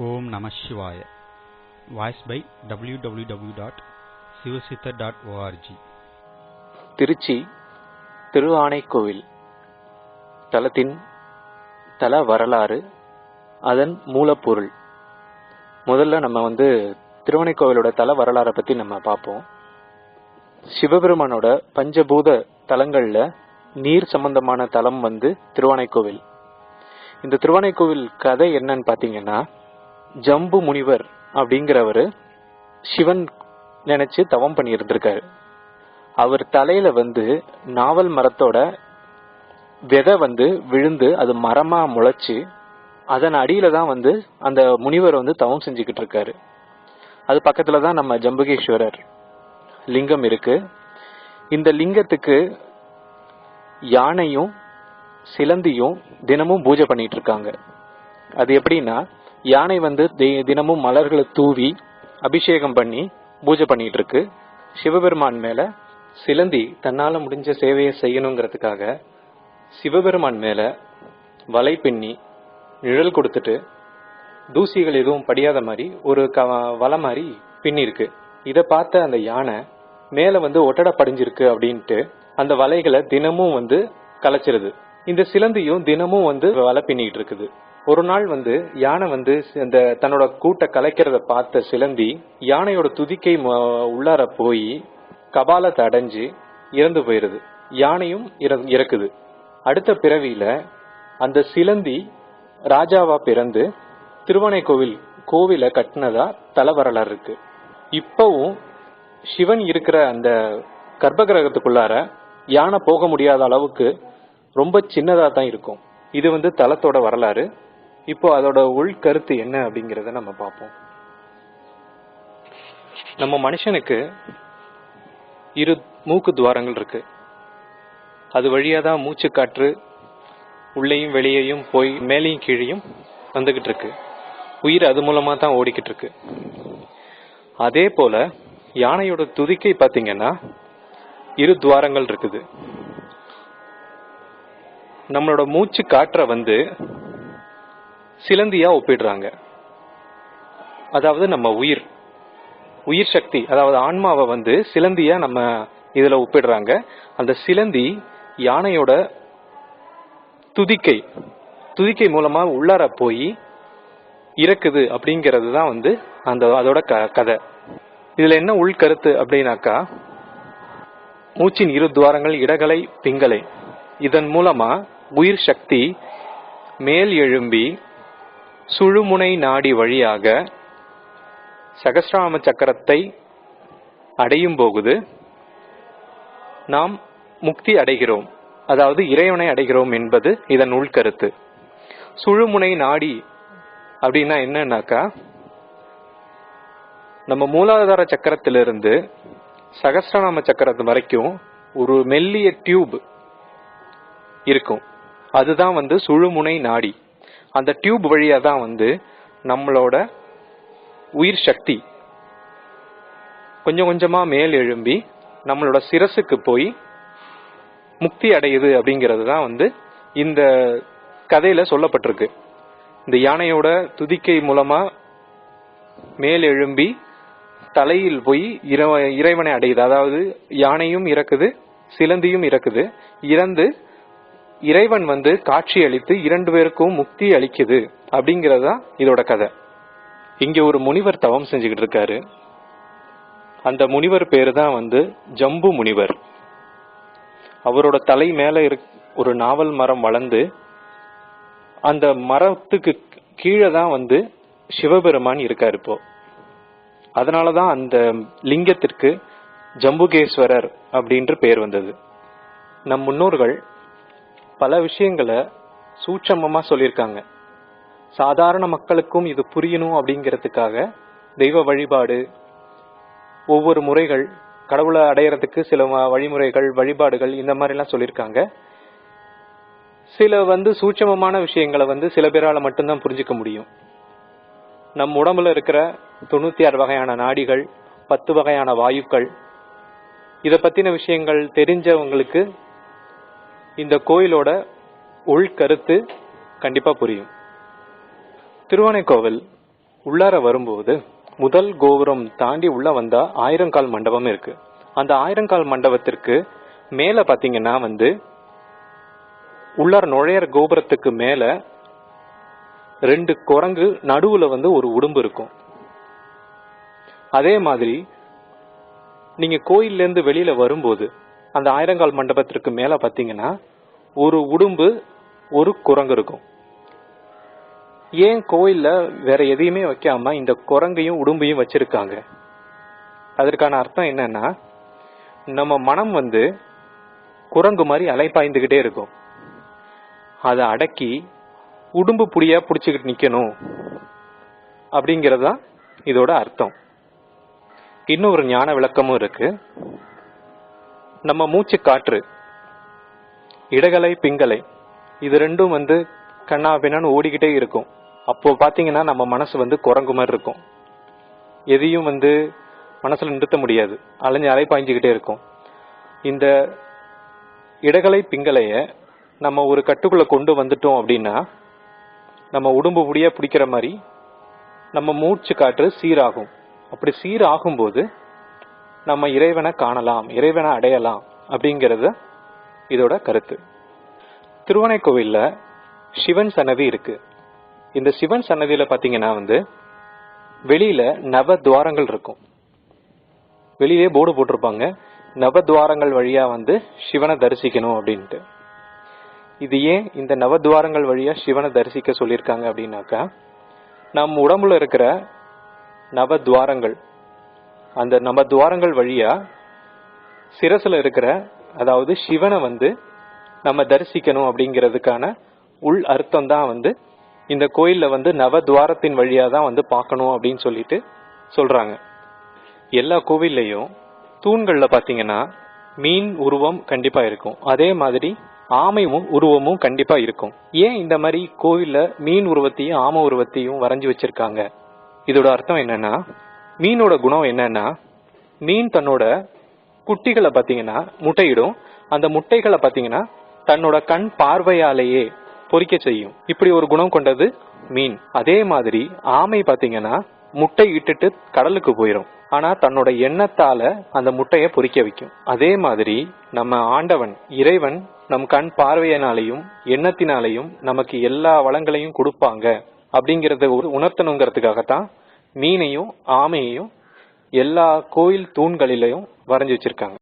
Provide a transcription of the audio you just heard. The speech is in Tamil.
ஓம் நம சிவாய. Voice by W W W dot Sivasiddha dot ORG Trichy Thiruvanaikoil தலத்தின் தல வரலாறு அதன் மூலப்பொருள். முதல்ல நம்ம வந்து திருவனைக்கோவிலோட தல வரலாறை பத்தி நம்ம பார்ப்போம். சிவபெருமானோட பஞ்சபூத தலங்கள்ல நீர் சம்பந்தமான தலம் வந்து திருவானைக்கோவில் இந்த திருவானைக்கோவில் கதை என்னன்னு பாத்தீங்கன்னா ஜம்பு முனிவர் அப்படிங்கிறவர் சிவன் நினைச்சு தவம் பண்ணி இருந்திருக்காரு அவர் தலையில வந்து நாவல் மரத்தோட விதை வந்து விழுந்து அது மரமா முளைச்சு அதன் அடியில தான் வந்து அந்த முனிவர் வந்து தவம் செஞ்சுக்கிட்டு இருக்காரு அது பக்கத்துல தான் நம்ம ஜம்புகேஸ்வரர் லிங்கம் இருக்கு. இந்த லிங்கத்துக்கு யானையும் சிலந்தியும் தினமும் பூஜை பண்ணிட்டு இருக்காங்க. அது எப்படின்னா யானை வந்து தி- தினமும் மலர்களை தூவி அபிஷேகம் பண்ணி பூஜை பண்ணிட்டு இருக்கு சிவபெருமான் மேல சிலந்தி தன்னால முடிஞ்ச சேவையை செய்யணுங்கிறதுக்காக சிவபெருமான் மேல வலை பின்னி நிழல் கொடுத்துட்டு தூசிகள் எதுவும் படியாத மாதிரி ஒரு க வலை மாதிரி பின்னிருக்கு. இதை பார்த்த அந்த யானை மேல வந்து ஒட்டடை படிஞ்சிருக்கு அப்படின்ட்டு அந்த வலைகளை தினமும் வந்து கலைச்சிருது. இந்த சிலந்தியும் தினமும் வந்து வலை பின்னிட்டு இருக்குது. ஒரு நாள் வந்து யானை வந்து அந்த தன்னோட கூட்டை கலைக்கிறத பார்த்த சிலந்தி யானையோட துதிக்கை உள்ளார போய் கபாலத்தை அடைஞ்சு இறந்து போயிருது. யானையும் இறக்குது. அடுத்த பிறவியில அந்த சிலந்தி ராஜாவா பிறந்து திருவானைக்கோவில் கோவிலை கட்டினதா தல வரலாறு இருக்கு. இப்பவும் சிவன் இருக்கிற அந்த கர்ப்பகிரகத்துக்குள்ளார யானை போக முடியாத அளவுக்கு ரொம்ப சின்னதா தான் இருக்கும். இது வந்து தளத்தோட வரலாறு. இப்போ அதோட உள்கருத்து என்ன அப்படிங்கறத நம்ம பார்ப்போம். நம்ம மனுஷனுக்கு இரு மூக்கு துவாரங்கள் இருக்கு. அது வழியா தான் மூச்சு காற்று உள்ளேயும் வெளியேயும் போய் மேலேயும் கீழேயும் வந்துகிட்டு இருக்கு. உயிர் அது மூலமா தான் ஓடிக்கிட்டு இருக்கு. அதே போல யானையோட துதிக்கை பாத்தீங்கன்னா இரு துவாரங்கள் இருக்குது. நம்மளோட மூச்சு காற்றை வந்து சிலந்தியா ஒப்பிடுறாங்க. அதாவது நம்ம உயிர் உயிர் சக்தி அதாவது ஆன்மாவை வந்து சிலந்தியா நம்ம இதுல ஒப்பிடுறாங்க. அந்த சிலந்தி யானையோட துதிக்கை துதிக்கை மூலமா உள்ளார போய் இறக்குது அப்படிங்கிறது தான் வந்து அந்த அதோட க- கதை. இதுல என்ன உள்கருத்து அப்படின்னாக்கா மூச்சின் இரு துவாரங்கள் இடகலை பிங்கலை இதன் மூலமா உயிர் சக்தி மேல் எழும்பி சுழுமுனை நாடி வழியாக சகசிராம சக்கரத்தை அடையும் போகுது. நாம் முக்தி அடைகிறோம். அதாவது இறைவனை அடைகிறோம் என்பது இதன் உள்கருத்து சுழுமுனை நாடி அப்படின்னா என்னன்னாக்கா நம்ம மூலாதார சக்கரத்திலிருந்து சகஸ்ரநாம சக்கரத்து வரைக்கும் ஒரு மெல்லிய டியூப் இருக்கும். அதுதான் வந்து சுழுமுனை நாடி. அந்த டியூப் வழியாக தான் வந்து நம்மளோட உயிர் சக்தி கொஞ்சம் கொஞ்சமாக மேல் எழும்பி நம்மளோட சிரசுக்கு போய் முக்தி அடையுது அப்படிங்கிறது தான் வந்து இந்த கதையில் சொல்லப்பட்டிருக்கு. இந்த யானையோட துதிக்கை மூலமாக மேல் எழும்பி தலையில் போய் இறைவனை அடையுது. அதாவது யானையும் இறக்குது சிலந்தியும் இறக்குது. இறந்து இறைவன் வந்து காட்சி அளித்து இரண்டு பேருக்கும் முக்தி அளிக்குது அப்படிங்கிறது தான் இதோட கதை. இங்க ஒரு முனிவர் தவம் செஞ்சுக்கிட்டு இருக்காரு. அந்த முனிவர் பேரு தான் வந்து ஜம்பு முனிவர். அவரோட தலை மேல இருக் ஒரு நாவல் மரம் வளர்ந்து அந்த மரத்துக்கு கீழே தான் வந்து சிவபெருமான் இருக்காரு இப்போ. அதனாலதான் அந்த லிங்கத்திற்கு ஜம்புகேஸ்வரர் அப்படின்ற பேர் வந்தது. நம் முன்னோர்கள் பல விஷயங்களை சூட்சமமாக சொல்லியிருக்காங்க. சாதாரண மக்களுக்கும் இது புரியணும் அப்படிங்கிறதுக்காக தெய்வ வழிபாடு ஒவ்வொரு முறைகள் கடவுளை அடையிறதுக்கு சில வழிமுறைகள் வழிபாடுகள் இந்த மாதிரிலாம் சொல்லியிருக்காங்க. சில வந்து சூட்சமமான விஷயங்களை வந்து சில பேரால் மட்டும்தான் புரிஞ்சுக்க முடியும். நம் உடம்புல இருக்கிற தொண்ணூத்தி ஆறு வகையான நாடிகள் பத்து வகையான வாயுக்கள் இதை பத்தின விஷயங்கள் தெரிஞ்சவங்களுக்கு இந்த கோயிலோட உள்கருத்து கண்டிப்பா புரியும். திருவானைக்கோவில் உள்ளார வரும்போது முதல் கோபுரம் தாண்டி உள்ள வந்தா ஆயிரங்கால் மண்டபம் இருக்கு. அந்த ஆயிரங்கால் மண்டபத்திற்கு மேல பாத்தீங்கன்னா வந்து உள்ளார நுழையிற கோபுரத்துக்கு மேல ரெண்டு குரங்கு நடுவுல வந்து ஒரு உடும்பு இருக்கும். அதே மாதிரி நீங்க கோயில்ல இருந்து வெளியில வரும்போது அந்த ஆயிரங்கால் மண்டபத்திற்கு மேல பாத்தீங்கன்னா ஒரு உடும்பு ஒரு குரங்கு இருக்கும். ஏன் கோயில்ல வேற எதையுமே வைக்காம இந்த குரங்கையும் உடும்பையும் வச்சிருக்காங்க? அதற்கான அர்த்தம் என்னன்னா நம்ம மனம் வந்து குரங்கு மாதிரி அலைப்பாய்ந்துகிட்டே இருக்கும். அதை அடக்கி உடும்பு புடியா புடிச்சுக்கிட்டு நிக்கணும் அப்படிங்கிறது தான் இதோட அர்த்தம். இன்னொரு ஞான விளக்கமும் இருக்கு. நம்ம மூச்சு காற்று இடகலை பிங்கலை இது ரெண்டும் வந்து கண்ணா பின்னான்னு ஓடிக்கிட்டே இருக்கும். அப்போ பார்த்தீங்கன்னா நம்ம மனசு வந்து குரங்கு மாதிரி இருக்கும். எதையும் வந்து மனசில் நிறுத்த முடியாது. அலைஞ்சு அலைப்பாய்ஞ்சுக்கிட்டே இருக்கும். இந்த இடகலை பிங்கலைய நம்ம ஒரு கட்டுக்குள்ளே கொண்டு வந்துட்டோம் அப்படின்னா நம்ம உடம்பு முடிய பிடிக்கிற மாதிரி நம்ம மூச்சு காற்று சீராகும். அப்படி சீராகும்போது நம்ம இறைவனை காணலாம் இறைவனை அடையலாம் அப்படிங்கிறது இதோட கருத்து. திருவனைக்கோவில்ல சிவன் சன்னதி இருக்கு. இந்த சிவன் சன்னதியில் பார்த்தீங்கன்னா வந்து வெளியில நவ துவாரங்கள் இருக்கும். வெளியே போர்டு போட்டிருப்பாங்க. நவ துவாரங்கள் வழியா வந்து சிவனை தரிசிக்கணும் அப்படின்ட்டு. இது ஏன் இந்த நவ துவாரங்கள் வழியா சிவனை தரிசிக்க சொல்லியிருக்காங்க அப்படின்னாக்கா நம் உடம்புல இருக்கிற நவ துவாரங்கள் அந்த நம்ம துவாரங்கள் வழியா சிரசுல இருக்கிற அதாவது சிவனை வந்து நம்ம தரிசிக்கணும் அப்படிங்கிறதுக்கான உள் அர்த்தம் தான் வந்து இந்த கோயில்ல வந்து நவ துவாரத்தின் வழியா தான் வந்து பார்க்கணும் அப்படின்னு சொல்லிட்டு சொல்றாங்க. எல்லா கோவில்லையும் தூண்கள்ல பாத்தீங்கன்னா மீன் உருவம் கண்டிப்பா இருக்கும். அதே மாதிரி ஆமையும் உருவமும் கண்டிப்பா இருக்கும். ஏன் இந்த மாதிரி கோவில்ல மீன் உருவத்தையும் ஆமை உருவத்தையும் வரைஞ்சி வச்சிருக்காங்க? இதோட அர்த்தம் என்னன்னா மீனோட குணம் என்னன்னா மீன் தன்னோட குட்டிகளை பார்த்தீங்கன்னா முட்டையிடும். அந்த முட்டைகளை பார்த்தீங்கன்னா தன்னோட கண் பார்வையாலேயே பொறிக்க செய்யும். இப்படி ஒரு குணம் கொண்டது மீன். அதே மாதிரி ஆமை பார்த்தீங்கன்னா முட்டை இட்டுட்டு கடலுக்கு போயிடும் ஆனா தன்னோட எண்ணத்தால அந்த முட்டைய பொறிக்க வைக்கும். அதே மாதிரி நம்ம ஆண்டவன் இறைவன் நம் கண் பார்வையினாலையும் எண்ணத்தினாலையும் நமக்கு எல்லா வளங்களையும் கொடுப்பாங்க. அப்படிங்கறத ஒரு உணர்த்தணுங்கிறதுக்காகத்தான் மீனையும் ஆமையையும் எல்லா கோயில் தூண்களிலையும் வரைஞ்சு வச்சிருக்காங்க.